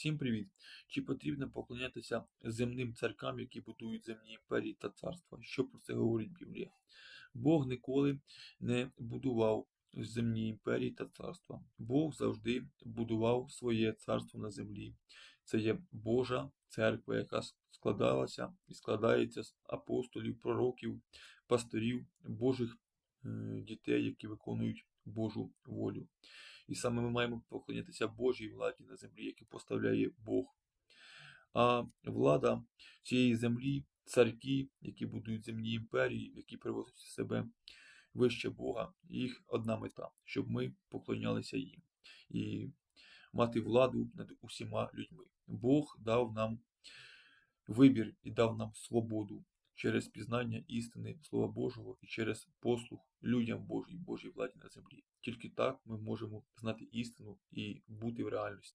Всім привіт! Чи потрібно поклонятися земним царкам, які будують земні імперії та царства? Що про це говорить Біблія? Бог ніколи не будував земні імперії та царства. Бог завжди будував своє царство на землі. Це є Божа церква, яка складалася і складається з апостолів, пророків, пасторів, Божих дітей, які виконують Божу волю. І саме ми маємо поклонятися Божій владі на землі, яку поставляє Бог. А влада цієї землі, царки, які будують земні імперії, які приводять себе вище Бога, їх одна мета, щоб ми поклонялися їм і мати владу над усіма людьми. Бог дав нам вибір і дав нам свободу через пізнання істини Слова Божого і через послух людям Божій, Божій владі на землі. Тільки так ми можемо знати істину і бути в реальності.